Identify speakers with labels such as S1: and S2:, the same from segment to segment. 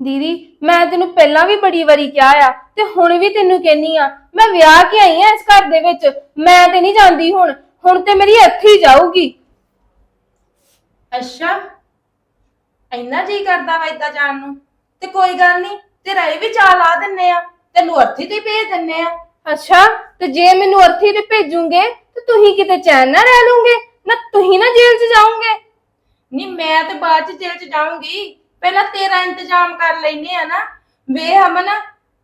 S1: ਦੀਦੀ ਮੈਂ ਤੈਨੂੰ ਪਹਿਲਾਂ ਵੀ ਬੜੀ ਵਾਰੀ ਕਿਹਾ ਆ ਤੇ ਹੁਣ ਵੀ ਤੈਨੂੰ ਕਹਿਨੀ ਆ ਮੈਂ ਵਿਆਹ ਕੇ ਆਈ ਆ ਇਸ ਘਰ ਦੇ ਵਿੱਚ ਮੈਂ ਤੇ ਨਹੀਂ ਜਾਂਦੀ ਹੁਣ ਹੁਣ ਤੇ ਮੇਰੀ ਇੱਥੇ ਹੀ ਜਾਊਗੀ।
S2: ਅੱਛਾ ਇੰਨਾ ਜੀ ਕਰਦਾ ਵਾ ਏਦਾਂ ਜਾਣ ਨੂੰ ਤੇ ਕੋਈ ਗੱਲ ਨਹੀਂ ਤੇਰਾ ਇਹ ਵੀ ਚਾਲ ਆ ਦਿੰਨੇ ਆ ਤੈਨੂੰ ਅਰਥੀ ਤੇ ਹੀ ਭੇਜ ਦਿੰਨੇ ਆ।
S1: ਅੱਛਾ ਤੇ ਜੇ ਮੈਨੂੰ ਅਰਥੀ ਤੇ ਭੇਜੂਗੇ ਤੇ ਤੁਸੀਂ ਕਿਤੇ ਚੈਨ ਨਾ ਰਹਿ ਲੂਗੇ ਨਾ ਤੁਸੀਂ ਨਾ ਜੇਲ੍ਹ 'ਚ ਜਾਓਗੇ।
S2: ਨਹੀਂ ਮੈਂ ਤੇ ਬਾਅਦ ਚ ਜੇਲ੍ਹ ਚ ਜਾਊਂਗੀ। ਪਹਿਲਾਂ ਤੇਰਾ ਇੰਤਜ਼ਾਮ ਕਰ ਲੈਨੇ ਆ ਨਾ। ਵੇ ਅਮਨ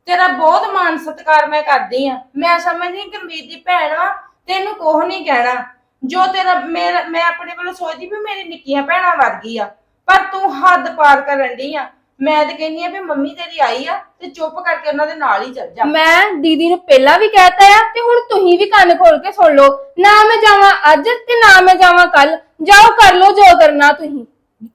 S2: ਤੇਰਾ ਬਹੁਤ ਮਾਣ ਸਤਿਕਾਰ ਮੈਂ ਕਰਦੀ ਆ। ਮੈਂ ਸਮਝਦੀ ਕਿ ਮੀਤ ਦੀ ਭੈਣ ਵਾ ਤੈਨੂੰ ਕੁਝ ਨਹੀਂ ਕਹਿਣਾ। ਜੋ ਤੇਰਾ ਮੇਰਾ ਮੈਂ ਆਪਣੇ ਵੱਲੋਂ ਸੋਚਦੀ ਵੀ ਮੇਰੀ ਨਿੱਕੀਆਂ ਭੈਣਾਂ ਵਰਗੀ ਆ ਪਰ ਤੂੰ ਹੱਦ ਪਾਰ ਕਰਨ ਡਈ ਆ। ਮੈਂ ਤੇ ਕਹਿੰਨੀ ਆ ਵੀ ਮੰਮੀ ਤੇਰੀ ਆਈ ਆ ਤੇ ਚੁੱਪ ਕਰਕੇ ਉਹਨਾਂ ਦੇ ਨਾਲ ਹੀ ਚੱਲ ਜਾ।
S1: ਮੈਂ ਦੀਦੀ ਨੂੰ ਪਹਿਲਾਂ ਵੀ ਕਹਿਤਾ ਆ ਤੇ ਹੁਣ ਤੁਸੀਂ ਵੀ ਕੰਨ ਖੋਲ ਕੇ ਸੁਣ ਲਓ। ਨਾ ਮੈਂ ਜਾਵਾਂ ਅੱਜ ਤੇ ਨਾ ਮੈਂ ਜਾਵਾਂ ਕੱਲ ਜਾਓ ਕਰ ਲਓ ਜੋ ਕਰਨਾ ਤੁਸੀਂ।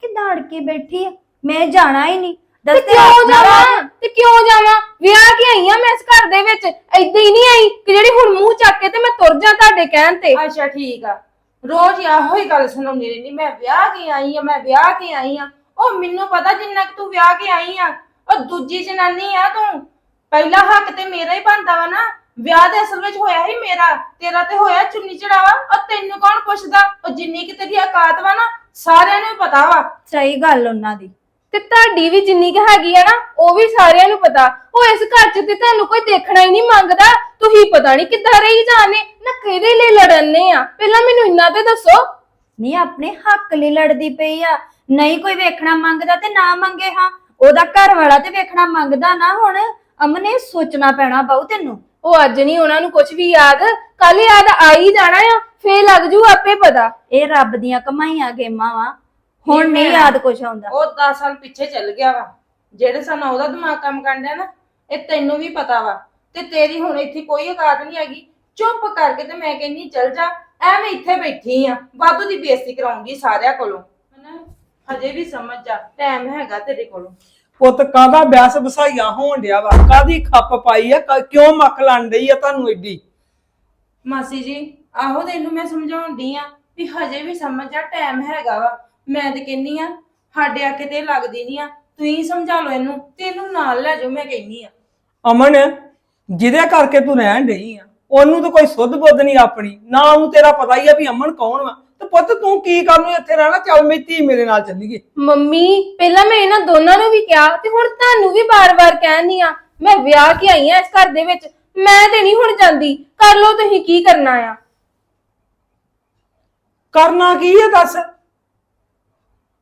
S3: ਕਿੱਦਾਂ ਅੜ ਕੇ ਬੈਠੀ ਆ? ਮੈਂ ਜਾਣਾ ਹੀ ਨਹੀਂ।
S1: ਤੇ ਕਿਉਂ ਜਾਵਾਂ? ਤੇ ਕਿਉਂ ਜਾਵਾਂ? ਵਿਆਹ ਕੇ ਆਈ ਆ ਮੈਂ ਇਸ ਘਰ ਦੇ ਵਿੱਚ? ਏਦਾਂ ਹੀ ਨਹੀਂ ਆਈ ਕਿ ਜਿਹੜੀ ਹੁਣ ਮੂੰਹ ਚੱਕ ਕੇ ਤੇ ਮੈਂ ਤੁਰ ਜਾ ਤੁਹਾਡੇ ਕਹਿਣ ਤੇ।
S2: ਅੱਛਾ ਠੀਕ ਆ। ਰੋਜ਼ ਇਹੋ ਹੀ ਗੱਲ ਸੁਣਾਉਂਦੀ ਰਹਿੰਦੀ ਮੈਂ ਵਿਆਹ ਕੇ ਆਈ ਆ ਮੈਂ ਵਿਆਹ ਕੇ ਆਈ ਆ। ਉਹ ਮੈਨੂੰ ਪਤਾ ਜਿੰਨਾ ਕਿ ਤੂੰ ਵਿਆਹ ਕੇ ਆਈ ਆ ਉਹ ਦੂਜੀ ਜਨਾਨੀ ਆ ਤੂੰ। ਪਹਿਲਾ ਹੱਕ ਤੇ ਮੇਰਾ ਹੀ ਬਣਦਾ ਵਾ ਨਾ। ਵਿਆਹ ਦੇ ਅਸਲ ਵਿੱਚ ਹੋਇਆ ਹੀ ਮੇਰਾ ਤੇਰਾ ਤੇ ਹੋਇਆ ਚੁੰਨੀ ਚੜਾਵਾ। ਉਹ ਤੈਨੂੰ ਕੌਣ ਪੁੱਛਦਾ? ਉਹ ਜਿੰਨੀ ਕਿ ਤੇਰੀ ਔਕਾਤ ਵਾ ਨਾ ਸਾਰਿਆਂ ਨੂੰ ਹੀ ਪਤਾ ਵਾ।
S3: ਸਹੀ ਗੱਲ ਉਹਨਾਂ ਦੀ।
S1: ਤੇ ਤੁਹਾਡੀ ਵੀ ਜਿੰਨੀ ਕੁ ਹੈਗੀ ਆ ਨਾ ਉਹ ਵੀ ਸਾਰਿਆਂ ਨੂੰ ਪਤਾ। ਉਹ ਇਸ ਘਰ 'ਚ ਤੇ ਤੁਹਾਨੂੰ ਕੋਈ ਦੇਖਣਾ ਹੀ ਨਹੀਂ ਮੰਗਦਾ। ਤੁਸੀਂ ਪਤਾ ਨਹੀਂ ਕਿੱਦਾਂ ਰਹੀ ਜਾਣੇ। ਨਾ ਕਿਹਦੇ ਲਈ ਲੜਨੇ ਆ? ਪਹਿਲਾਂ ਮੈਨੂੰ ਇੰਨਾ ਤੇ ਦੱਸੋ।
S3: ਨਹੀਂ ਆਪਣੇ ਹੱਕ ਲਈ ਲੜਦੀ ਪਈ ਆ। ਨਹੀਂ ਕੋਈ ਵੇਖਣਾ ਮੰਗਦਾ ਤੇ ਨਾ ਮੰਗੇ ਹਾਂ। ਉਹਦਾ ਘਰ ਵਾਲਾ ਤੇ ਵੇਖਣਾ ਮੰਗਦਾ ਨਾ ਹੁਣ। ਅਮਨੇ ਸੋਚਣਾ ਪੈਣਾ ਬਾਉ ਤੈਨੂੰ।
S1: ਉਹ ਅੱਜ ਨਹੀਂ ਉਹਨਾਂ ਨੂੰ ਕੁਝ ਵੀ ਯਾਦ। ਕੱਲ ਯਾਦ ਆ ਹੀ ਜਾਣਾ ਆ ਫੇਰ ਲੱਗ ਜੂ ਆਪੇ ਪਤਾ।
S3: ਇਹ ਰੱਬ ਦੀਆਂ ਕਮਾਈਆਂ ਗੇਮਾਂ ਵਾ। ਹੁਣ ਨਹੀਂ ਯਾਦ ਕੁਛ ਆਉਂਦਾ।
S2: ਉਹ 10 ਸਾਲ ਪਿੱਛੇ ਚੱਲ ਗਿਆ ਵਾ। ਜਿਹੜੇ ਸਾਨੂੰ ਉਹਦਾ ਦਿਮਾਗ ਕੰਮ ਕਰਦਾ ਨਾ ਇਹ ਤੈਨੂੰ ਵੀ ਪਤਾ ਵਾ। ਤੇ ਤੇਰੀ ਹੁਣ ਇੱਥੇ ਕੋਈ ਔਕਾਤ ਨਹੀਂ ਹੈਗੀ। ਚੁੱਪ ਕਰਕੇ ਤੇ ਮੈਂ ਕਹਿੰਨੀ ਚੱਲ ਜਾ ਐਵੇਂ ਇੱਥੇ ਬੈਠੀ ਆ। ਵਾਧੂ ਦੀ ਬੇਇੱਜ਼ਤੀ ਕਰਾਉਂਗੀ ਸਾਰਿਆਂ ਕੋਲੋਂ। ਹਨਾ? ਹਜੇ ਵੀ ਸਮਝ ਜਾ ਟਾਈਮ ਹੈਗਾ ਤੇਰੇ ਕੋਲੋਂ।
S4: ਪੁੱਤ ਕਾਹਦਾ ਬਿਆਸ ਵਸਾਈਆ ਹੋਣ ਡਿਆ ਵਾ? ਕਾਦੀ ਖੱਪ ਪਾਈ ਆ? ਕ- ਕਿਉਂ ਮੱਖ ਲੰਨ ਡਈ ਆ ਤੁਹਾਨੂੰ ਏਡੀ?
S2: ਮਾਸੀ ਜੀ ਆਹੋ ਤੈਨੂੰ ਮੈਂ ਸਮਝਾਉਂਦੀ ਆ ਵੀ ਹਜੇ ਵੀ ਸਮਝ ਜਾ ਟਾਈਮ ਹੈਗਾ ਵਾ। ਮੈਂ ਤੇ ਕਹਿੰਨੀ ਆ ਸਾਡੇ ਆਕੇ ਤੇ ਲੱਗਦੀ ਨਹੀਂ ਆ। ਤੁਸੀਂ ਸਮਝਾ ਲਓ ਇਹਨੂੰ ਤੇ ਇਹਨੂੰ ਨਾਲ ਲੈ ਜਾਓ ਮੈਂ ਕਹਿੰਨੀ ਆ।
S4: ਅਮਨ ਜਿਹਦੇ ਕਰਕੇ ਤੂੰ ਰਹਿਣ ਡਈ ਆ ਉਹਨੂੰ ਤਾਂ ਕੋਈ ਸੁੱਧ ਬੁੱਧ ਨਹੀਂ ਆਪਣੀ। ਨਾ ਉਹਨੂੰ ਤੇਰਾ ਪਤਾ ਹੀ ਆ ਵੀ ਅਮਨ ਕੌਣ ਵਾ। ਤੇ ਪੁੱਤ ਤੂੰ ਕੀ ਕਰਨ ਨੂੰ ਇੱਥੇ ਰਹਿਣਾ ਚੱਲ ਮੇਰੀ ਧੀ ਮੇਰੇ ਨਾਲ ਚੱਲੀਏ।
S1: ਮੰਮੀ ਪਹਿਲਾਂ ਮੈਂ ਇਹਨਾਂ ਦੋਨਾਂ ਨੂੰ ਵੀ ਕਿਹਾ ਤੇ ਹੁਣ ਤੁਹਾਨੂੰ ਵੀ ਬਾਰ-ਬਾਰ ਕਹਿਣੀ ਆ ਮੈਂ ਵਿਆਹ ਕੇ ਆਈ ਆ ਇਸ ਘਰ ਦੇ ਵਿੱਚ ਮੈਂ ਤੇ ਨਹੀਂ ਹੁਣ ਜਾਂਦੀ। ਕਰ ਲਓ ਤੁਸੀਂ ਕੀ ਕਰਨਾ ਆ।
S4: ਕਰਨਾ ਕੀ ਆ ਦੱਸ?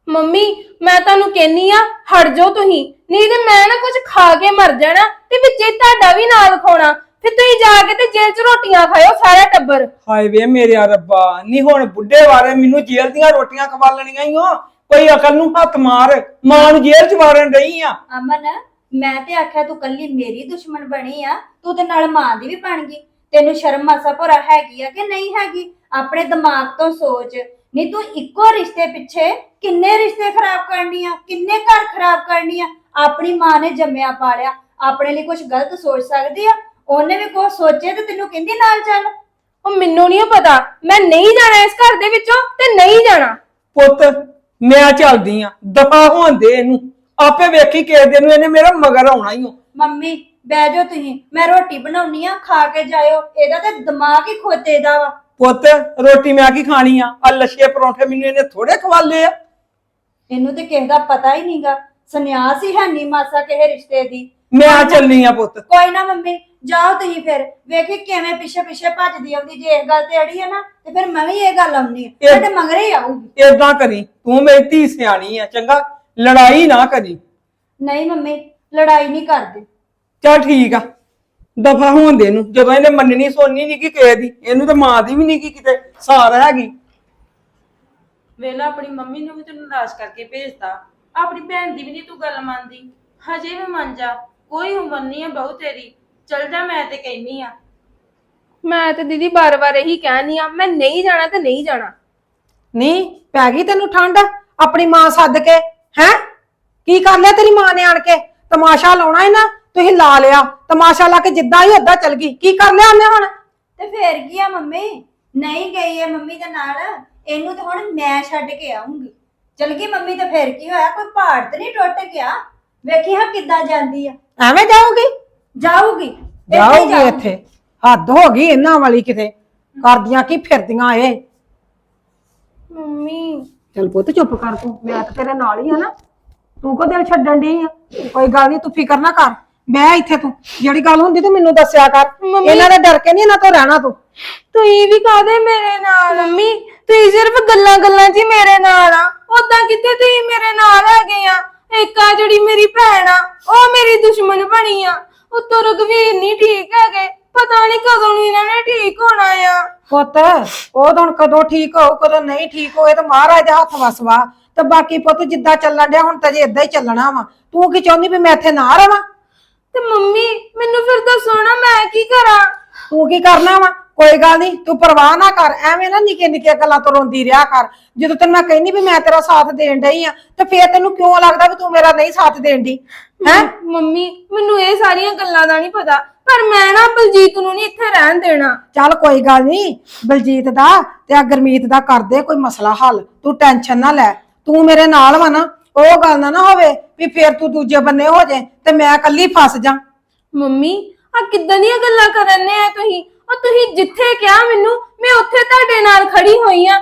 S1: ਮੰਮੀ ਮੈਂ ਤੁਹਾਨੂੰ ਕਹਿਨੀ ਆ ਹਟ ਜਾਓ ਤੁਸੀਂ। ਨਹੀਂ ਤੇ ਮੈਂ ਨਾ ਕੁਝ ਖਾ ਕੇ ਮਰ ਜਾਣਾ ਤੇ ਵਿੱਚੇ ਤੁਹਾਡਾ ਵੀ ਨਾਲ ਖਾਣਾ ਫਿਰ ਤੁਸੀਂ ਜਾ ਕੇ ਤੇ ਜੇਲ੍ਹ 'ਚ ਰੋਟੀਆਂ ਖਾਇਓ ਸਾਰਾ ਟੱਬਰ।
S4: ਹਾਏ ਵੇ ਮੇਰੇ ਰੱਬਾ ਨਹੀਂ ਹੁਣ ਬੁੱਢੇ ਵਾਰੇ ਮੈਨੂੰ ਜੇਲ੍ਹ ਦੀਆਂ ਰੋਟੀਆਂ ਖਵਾ ਲੈਣੀਆਂ ਹੀ ਹੋ ਕੋਈ ਅਕਲ ਨੂੰ ਹੱਥ ਮਾਰ ਮਾਂ ਨੂੰ ਜੇਲ੍ਹ ਚ ਵਾਰਨ ਡਈ ਆ।
S3: ਅਮਨ ਮੈਂ ਤੇ ਆਖਿਆ ਤੂੰ ਕੱਲੀ ਮੇਰੀ ਦੁਸ਼ਮਣ ਬਣੀ ਆ ਤੂੰ ਤੇ ਨਾਲ ਮਾਂ ਦੀ ਵੀ ਬਣ ਗਈ। ਤੈਨੂੰ ਸ਼ਰਮ ਮਾਸਾ ਭਰਾ ਹੈਗੀ ਆ ਕਿ ਨਹੀਂ ਹੈਗੀ? ਆਪਣੇ ਦਿਮਾਗ ਤੋਂ ਸੋਚ ਨਹੀਂ ਤੂੰ ਇੱਕੋ ਰਿਸ਼ਤੇ ਪਿੱਛੇ ਕਿੰਨੇ ਰਿਸ਼ਤੇ ਖਰਾਬ ਕਰਨੀ ਆ? ਕਿੰਨੇ ਘਰ ਖਰਾਬ ਕਰਨੀ ਆ? ਆਪਣੀ ਮਾਂ ਨੇ ਜੰਮਿਆ ਪਾਲਿਆ। ਆਪਣੇ ਲਈ ਕੁਝ ਗਲਤ ਸੋਚ ਸਕਦੀ ਆ? ਉਹਨੇ ਵੀ ਕੁਝ ਸੋਚੇ ਤੇ ਤੈਨੂੰ ਕਹਿੰਦੀ ਨਾਲ ਚੱਲ।
S1: ਉਹ ਮੈਨੂੰ ਨਹੀਂ ਪਤਾ। ਮੈਂ ਨਹੀਂ ਜਾਣਾ ਇਸ ਘਰ ਦੇ ਵਿੱਚੋਂ ਤੇ ਨਹੀਂ ਜਾਣਾ।
S4: ਪੁੱਤ ਮੈਂ ਚੱਲਦੀ ਆ। ਦਫਾ ਹੋਣ ਦੇ ਇਹਨੂੰ। ਆਪੇ ਵੇਖੀ ਕਿਸੇ ਦਿਨ ਨੂੰ ਇਹਨੇ ਮੇਰਾ ਮਗਰ ਆਉਣਾ ਹੀ ਓ।
S3: ਮੰਮੀ ਬਹਿ ਜਾਓ ਤੁਸੀਂ। ਮੈਂ ਰੋਟੀ ਬਣਾਉਣੀ ਆ ਖਾ ਕੇ ਜਾਇਓ। ਇਹਦਾ ਤੇ ਦਿਮਾਗ ਹੀ ਖੋਤੇ ਦਾ ਵਾ।
S4: ਪੁੱਤ ਰੋਟੀ ਮੈਂ ਕੀ ਖਾਣੀ ਆ। ਆ ਲੱਛੇ ਪਰੌਂਠੇ ਮੈਨੂੰ ਇਹਨੇ ਥੋੜੇ ਖਵਾਲੇ ਆ।
S3: ਇਹਨੂੰ ਤੇ ਕਿਸੇ ਦਾ ਪਤਾ ਹੀ ਨਹੀਂਗਾ ਸੰਨਿਆਸ ਹੀ ਹੈ ਨਹੀਂ ਮਾਸਾ ਕਿਸੇ ਰਿਸ਼ਤੇ ਦੀ।
S4: ਮੈਂ ਚੱਲਨੀ ਆ ਪੁੱਤ।
S3: ਕੋਈ ਨਾ ਮੰਮੀ ਜਾਓ ਤੁਸੀਂ ਫਿਰ। ਵੇਖੀ ਕਿਵੇਂ ਪਿੱਛੇ ਪਿੱਛੇ ਭੱਜਦੀ ਆਉਂਦੀ। ਜੇ ਇਸ ਗੱਲ ਤੇ ਅੜੀ ਹੈ ਨਾ ਤੇ ਫਿਰ ਮੈਂ ਵੀ ਇਹ ਗੱਲ ਆਉਂਦੀ ਆ।
S4: ਇਹ-
S3: ਤੁਹਾਡੇ ਮਗਰੇ ਹੀ ਆਊਗੀ।
S4: ਏਦਾਂ ਕਰੀ ਤੂੰ ਮੇਰੀ ਧੀ ਸਿਆਣੀ ਆ ਚੰਗਾ? ਲੜਾਈ ਨਾ ਕਰੀ।
S3: ਨਹੀਂ ਮੰਮੀ ਲੜਾਈ ਨਹੀਂ ਕਰਦੇ।
S4: ਚੱਲ ਠੀਕ ਆ। ਦਫਾ ਹੋਣ ਦੇ ਨੂੰ ਜਦੋਂ ਇਹਨੇ ਮੰਨਣੀ ਸੋਨੀ ਨਹੀਂ ਕਿ ਕਿਸੇ ਦੀ ਇਹਨੂੰ ਤਾਂ ਮਾਂ ਦੀ ਵੀ ਨਹੀਂ ਕਿ ਕਿਤੇ ਸਾਰ ਹੈਗੀ।
S2: ਵੇਲਾ ਆਪਣੀ ਮੰਮੀ ਨੂੰ ਵੀ ਤੈਨੂੰ ਨਾਰਾਜ਼ ਕਰਕੇ ਭੇਜਤਾ। ਆਪਣੀ ਭੈਣ ਦੀ ਵੀ ਨਹੀਂ ਤੂੰ ਗੱਲ ਮੰਨਦੀ। ਹਜੇ ਵੀ ਮੰਨ ਜਾ ਕੋਈ ਉਮਰ ਨਹੀਂ ਹੈ ਬਹੁ ਤੇਰੀ। ਚਲ ਜਾ ਮੈਂ ਤੇ ਕਹਿਨੀ ਆ।
S1: ਮੈਂ ਤੇ ਦੀਦੀ ਬਾਰ-ਬਾਰ ਇਹੀ ਕਹਿਣੀ ਆ ਮੈਂ ਨਹੀਂ ਜਾਣਾ ਤੇ ਨਹੀਂ ਜਾਣਾ।
S5: ਨਹੀਂ ਪੈ ਗਈ ਤੈਨੂੰ ਠੰਡ? ਆਪਣੀ ਮਾਂ ਸੱਦ ਕੇ ਹੈ? ਕੀ ਕਰ ਲਿਆ ਤੇਰੀ ਮਾਂ ਨੇ ਆਣ ਕੇ? ਤਮਾਸ਼ਾ ਲਾਉਣਾ ਹੈ ਨਾ ਤੁਸੀਂ ਲਾ ਲਿਆ ਤਮਾਸ਼ਾ ਲਾ ਕੇ ਜਿੱਦਾਂ ਹੀ ਓਦਾਂ ਚਲ ਗਈ। ਕੀ ਕਰ ਲਿਆ ਉਹਨੇ ਹੁਣ?
S3: ਤੇ ਫੇਰ ਕੀ ਆ ਮੰਮੀ? ਨਹੀਂ ਗਈ ਹੈ ਮੰਮੀ ਦੇ ਨਾਲ। ਇਹਨੂੰ ਤੇ ਹੁਣ ਮੈਂ ਛੱਡ ਕੇ ਆਉਂਗੀ ਚਲ ਗਈ ਮੰਮੀ ਤੇ ਫੇਰ ਕੀ ਹੋਇਆ? ਕੋਈ ਪਹਾੜ ਤੇ ਨਹੀਂ ਟੁੱਟ ਗਿਆ? ਵੇਖੀ ਹਾਂ ਕਿੱਦਾਂ ਜਾਂਦੀ ਆ।
S5: ਐਵੇਂ ਜਾਊਗੀ?
S3: ਜਾਊਗੀ। ਹੀ
S5: ਜਾਊਗੀ
S3: ਜਾਊਗੀ।
S5: ਇੱਥੇ। ਹੱਦ ਹੋ ਗਈ ਇਹਨਾਂ ਵਾਲੀ ਕਿਤੇ। ਕਰਦੀਆਂ ਕੀ ਫਿਰਦੀਆਂ ਇਹ?
S1: ਮੰਮੀ।
S5: ਚਲ ਪੁੱਤ ਚੁੱਪ ਕਰ ਤੂੰ। ਮੈਂ ਤਾਂ ਤੇਰੇ ਨਾਲ ਹੀ ਆ ਨਾ। ਤੂੰ ਕੋ ਦਿਲ ਛੱਡਣ ਦੀ ਆ। ਕੋਈ ਗੱਲ ਨਹੀਂ ਤੂੰ ਫਿਕਰ ਨਾ ਕਰ। ਮੈਂ ਇੱਥੇ ਤੂੰ ਜਿਹੜੀ ਗੱਲ ਹੁੰਦੀ ਤੂੰ ਮੈਨੂੰ ਦੱਸਿਆ ਕਰ।
S1: ਮੰਮੀ-
S5: ਇਹਨਾਂ ਦੇ ਡਰ ਕੇ ਨਹੀਂ ਇਹਨਾਂ ਤੋਂ ਰਹਿਣਾ ਤੂੰ?
S1: ਤੁਸੀਂ ਵੀ ਕਾਦੇ ਮੇਰੇ ਨਾਲ ਮੰਮੀ? ਤੁਸੀਂ ਸਿਰਫ ਗੱਲਾਂ ਗੱਲਾਂ 'ਚ ਹੀ ਮੇਰੇ ਨਾਲ ਆ। ਉਦਾਂ ਕਿੱਥੇ ਤੁਸੀਂ ਮੇਰੇ ਨਾਲ ਹੈਗੇ ਆ? ਇੱਕ ਆ ਜਿਹੜੀ ਮੇਰੀ ਭੈਣ ਆ ਉਹ ਮੇਰੀ ਦੁਸ਼ਮਣ ਬਣੀ ਆ। ਉੱਤੋਂ ਰਘਵੀਰ ਨਹੀਂ ਠੀਕ ਹੈਗੇ। ਪਤਾ ਨਹੀਂ ਕਦੋਂ ਨੂੰ ਇਹਨਾਂ ਨੇ ਠੀਕ ਹੋਣਾ ਆ।
S5: ਪੁੱਤ ਉਹ ਤਾਂ ਹੁਣ ਕਦੋਂ ਠੀਕ ਹੋਊ ਕਦੋਂ ਨਹੀਂ ਠੀਕ ਹੋਏ ਤਾਂ ਮਹਾਰਾਜ ਦੇ ਹੱਥ ਵਸਵਾ ਤੇ ਬਾਕੀ ਪੁੱਤ ਜਿੱਦਾਂ ਚੱਲਣ ਡਿਆ ਹੁਣ ਤਾਂ ਜੇ ਇਦਾਂ ਹੀ ਚੱਲਣਾ ਵਾ। ਤੂੰ ਕੀ ਚਾਹੁੰਦੀ ਵੀ ਮੈਂ ਇੱਥੇ ਨਾ ਰਵਾਂ?
S1: ਤੇ ਮੰਮੀ ਮੈਨੂੰ ਫਿਰ ਦੱਸੋ ਨਾ ਮੈਂ ਕੀ ਕਰਾਂ?
S5: ਤੂੰ ਕੀ ਕਰਨਾ ਵਾ? ਕੋਈ ਗੱਲ ਨਹੀਂ ਤੂੰ ਪਰਵਾਹ ਨਾ ਕਰ ਐਵੇਂ ਨਾ ਨਿੱਕੇ ਨਿੱਕੇ ਗੱਲਾਂ ਤੋਂ ਰੋਂਦੀ ਰਿਹਾ ਕਰ। ਜਦੋਂ ਤੈਨੂੰ ਮੈਂ ਕਹਿੰਦੀ ਵੀ ਮੈਂ ਤੇਰਾ ਸਾਥ ਦੇਣ ਡਈ ਆ ਤੇ ਫੇਰ ਤੈਨੂੰ ਕਿਉਂ ਲੱਗਦਾ ਵੀ ਤੂੰ ਮੇਰਾ ਨਹੀਂ ਸਾਥ ਦੇਣ ਦੀ ਹੈ?
S1: ਮੰਮੀ ਮੈਨੂੰ ਇਹ ਸਾਰੀਆਂ ਗੱਲਾਂ ਦਾ ਨਹੀਂ ਪਤਾ ਪਰ ਮੈਂ ਨਾ ਬਲਜੀਤ ਨੂੰ ਨਹੀਂ ਇੱਥੇ ਰਹਿਣ ਦੇਣਾ।
S5: ਚੱਲ ਕੋਈ ਗੱਲ ਨਹੀਂ ਬਲਜੀਤ ਦਾ ਤੇ ਆ ਗਰਮੀਤ ਦਾ ਕਰਦੇ ਕੋਈ ਮਸਲਾ ਹੱਲ ਤੂੰ ਟੈਨਸ਼ਨ ਨਾ ਲੈ। ਤੂੰ ਮੇਰੇ ਨਾਲ ਵਾ ਨਾ ਉਹ ਗੱਲ ਨਾ ਨਾ ਹੋਵੇ ਵੀ ਫੇਰ ਤੂੰ ਦੂਜੇ ਬੰਨੇ ਹੋ ਜਾਏ ਤੇ ਮੈਂ ਇਕੱਲੀ ਫਸ ਜਾ।
S1: ਮੰਮੀ ਆ ਕਿੱਦਾਂ ਦੀਆਂ ਗੱਲਾਂ ਕਰਨ ਨੇ ਆ ਤੁਸੀਂ? ਉਹ ਤੁਸੀਂ ਜਿੱਥੇ ਕਿਹਾ ਮੈਨੂੰ, ਮੈਂ ਉੱਥੇ ਤੁਹਾਡੇ ਨਾਲ ਖੜੀ ਹੋਈ ਆ।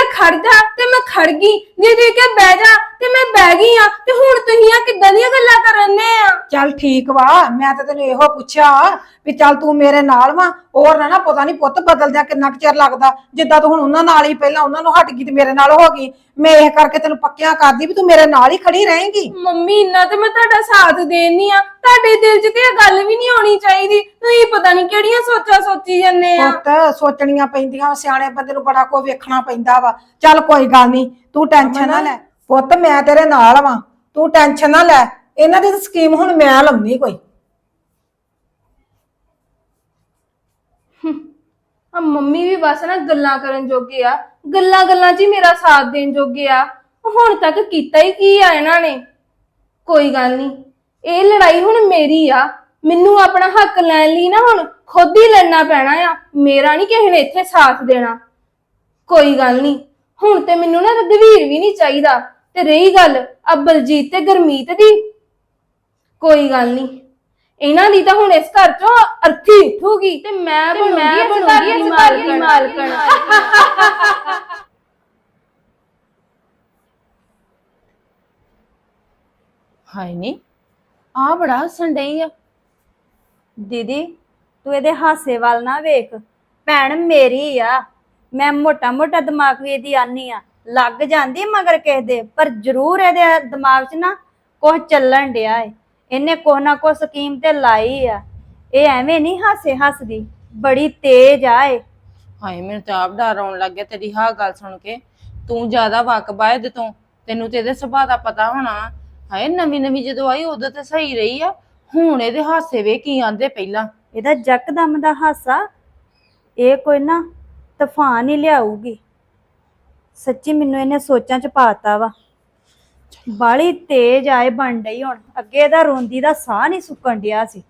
S1: ਕਿਹਾ ਖੜ ਜਾ ਤੇ ਮੈਂ ਖੜ ਗਈ। ਜੇ ਤੁਸੀਂ ਕਿਹਾ ਬਹਿ ਜਾ ਤੇ ਮੈਂ ਬਹਿ ਗਈ ਆ। ਤੇ ਹੁਣ ਤੁਸੀਂ ਆ ਕਿੱਦਾਂ ਦੀਆਂ ਗੱਲਾਂ ਕਰਨ ਆ?
S5: ਚੱਲ ਠੀਕ ਵਾ ਮੈਂ ਤਾਂ ਤੈਨੂੰ ਇਹੋ ਪੁੱਛਿਆ ਵੀ ਚੱਲ ਤੂੰ ਮੇਰੇ ਨਾਲ ਵਾ ਹੋਰ ਨਾ ਨਾ ਪਤਾ ਨਹੀਂ ਪੁੱਤ ਬਦਲਦਿਆਂ ਕਿੰਨਾ ਕੁ ਚਿਰ ਲੱਗਦਾ। ਜਿੱਦਾਂ ਤੂੰ ਹੁਣ ਉਹਨਾਂ ਨਾਲ ਹੀ ਪਹਿਲਾਂ ਉਹਨਾਂ ਨੂੰ ਹਟ ਗਈ ਤੇ ਮੇਰੇ ਨਾਲ ਹੋ ਗਈ। ਮੈਂ ਇਹ ਕਰਕੇ ਤੈਨੂੰ ਪੱਕਿਆਂ ਕਰਦੀ ਵੀ ਤੂੰ ਮੇਰੇ ਨਾਲ ਹੀ ਖੜੀ ਰਹੇਂਗੀ।
S1: ਮੰਮੀ ਇੰਨਾ ਤੇ ਮੈਂ ਤੁਹਾਡਾ ਸਾਥ ਦੇਣੀ ਆ। ਤੁਹਾਡੇ ਦਿਲ 'ਚ ਤੇ ਇਹ ਗੱਲ ਵੀ ਨਹੀਂ ਹੋਣੀ ਚਾਹੀਦੀ। ਤੁਸੀਂ ਪਤਾ ਨਹੀਂ ਕਿਹੜੀਆਂ ਸੋਚਾਂ ਸੋਚੀ ਜਾਂਦੇ ਆ।
S5: ਪੁੱਤ ਸੋਚਣੀਆਂ ਪੈਂਦੀਆਂ ਸਿਆਣੇ ਬੰਦੇ ਨੂੰ ਬੜਾ ਕੋ ਵੇਖਣਾ ਪੈਂਦਾ ਵਾ। ਚੱਲ ਕੋਈ ਗੱਲ ਨਹੀਂ ਤੂੰ ਟੈਨਸ਼ਨ ਨਾ ਲੈ। ਪੁੱਤ ਮੈਂ ਤੇਰੇ ਨਾਲ ਵਾਂ। ਤੂੰ ਟੈਨਸ਼ਨ ਨਾ ਲੈ। ਇਹਨਾਂ ਦੀ ਸਕੀਮ ਹੁਣ ਮੈਂ ਲਾਉਣੀ ਕੋਈ।
S1: ਆ ਮੰਮੀ ਵੀ ਬਸ ਨਾ ਗੱਲਾਂ ਕਰਨ ਜੋਗੇ ਆ। ਗੱਲਾਂ ਗੱਲਾਂ 'ਚ ਹੀ ਮੇਰਾ ਸਾਥ ਦੇਣ ਜੋਗੇ ਆ। ਹੁਣ ਤੱਕ ਕੀਤਾ ਹੀ ਕੀ ਆ ਇਹਨਾਂ ਨੇ? ਕੋਈ ਗੱਲ ਨਹੀਂ ਇਹ ਲੜਾਈ ਹੁਣ ਮੇਰੀ ਆ। ਮੈਨੂੰ ਆਪਣਾ ਹੱਕ ਲੈਣ ਲਈ ਨਾ ਹੁਣ ਖੁਦ ਹੀ ਲੜਨਾ ਪੈਣਾ ਆ। ਮੇਰਾ ਨਹੀਂ ਕਿਸੇ ਨੇ ਇੱਥੇ ਸਾਥ ਦੇਣਾ। ਕੋਈ ਗੱਲ ਨਹੀਂ। ਹੁਣ ਤੇ ਮੈਨੂੰ ਨਾ ਰਘਵੀਰ ਵੀ ਨਹੀਂ ਚਾਹੀਦਾ। ਤੇ ਰਹੀ ਗੱਲ ਆ ਬਲਜੀਤ ਤੇ ਗਰਮੀਤ ਦੀ। ਕੋਈ ਗੱਲ ਨਹੀਂ। ਇਹਨਾਂ ਦੀ ਤਾਂ ਹੁਣ ਇਸ ਘਰ ਚੋਂ ਅਰਥੀ ਉੱਠੂਗੀ ਤੇ ਮੈਂ ਬਣੂਗੀ ਦੀ ਮਾਲਕਣ। ਮਾਲਕਣ।
S2: ਹਾਏ ਨੀ ਆ ਬੜਾ ਡਈ ਆ।
S3: ਦੀਦੀ ਤੂੰ ਇਹਦੇ ਹਾਸੇ ਵੱਲ ਨਾ ਵੇਖ। ਭੈਣ ਮੇਰੀ ਆ। ਮੈਂ ਮੋਟਾ ਮੋਟਾ ਦਿਮਾਗ ਵੀ ਇਹਦੀ ਆਨੀ ਆ। ਲੱਗ ਜਾਂਦੀ ਮਗਰ ਕਿਸੇ ਦੇ ਪਰ ਜ਼ਰੂਰ ਇਹਦੇ ਦਿਮਾਗ 'ਚ ਨਾ ਕੁਝ ਚੱਲਣ ਡਿਆ ਏ। ਇਹਨੇ ਕੁਛ ਨਾ ਕੁਛ ਸਕੀਮ ਤੇ ਲਾਈ ਆ। ਇਹ ਐਵੇਂ ਨਹੀਂ ਹਾਸੇ ਹੱਸਦੀ ਬੜੀ ਤੇਜ਼ ਆ ਏ
S2: ਹਾਏ ਮੈਨੂੰ ਤਾਂ ਆਪ ਡਰ ਆਉਣ ਲੱਗ ਗਿਆ ਤੇਰੀ ਹਾਂ ਗੱਲ ਸੁਣ ਕੇ। ਤੂੰ ਜ਼ਿਆਦਾ ਵਾਕਬਾ ਹੈ ਤੂੰ ਤੈਨੂੰ ਤੇ ਇਹਦੇ ਸੁਭਾਅ ਦਾ ਪਤਾ ਹੋਣਾ। ਹਾਏ ਨਵੀਂ ਨਵੀਂ ਜਦੋਂ ਆਈ ਉਦੋਂ ਤੇ ਸਹੀ ਰਹੀ ਆ। ਹੁਣ ਇਹਦੇ ਹਾਸੇ ਵੇ ਕੀ ਆਂਦੇ ਪਹਿਲਾਂ।
S3: ਇਹਦਾ ਜੱਕਦਮ ਦਾ ਹਾਸਾ ਇਹ ਕੋਈ ਨਾ ਤੂਫਾਨ ਹੀ ਲਿਆਊਗੀ। ਸੱਚੀ ਮੈਨੂੰ ਇਹਨੇ ਸੋਚਾਂ ਚ ਪਾਤਾ ਵਾ। ਬਾਲੀ ਤੇਜ਼ ਆਏ ਬਣ ਡਈ ਹੁਣ। ਅੱਗੇ ਇਹਦਾ ਰੋਂਦੀ ਦਾ ਸਾਹ ਨਹੀਂ ਸੁੱਕਣ ਡਿਆ ਸੀ।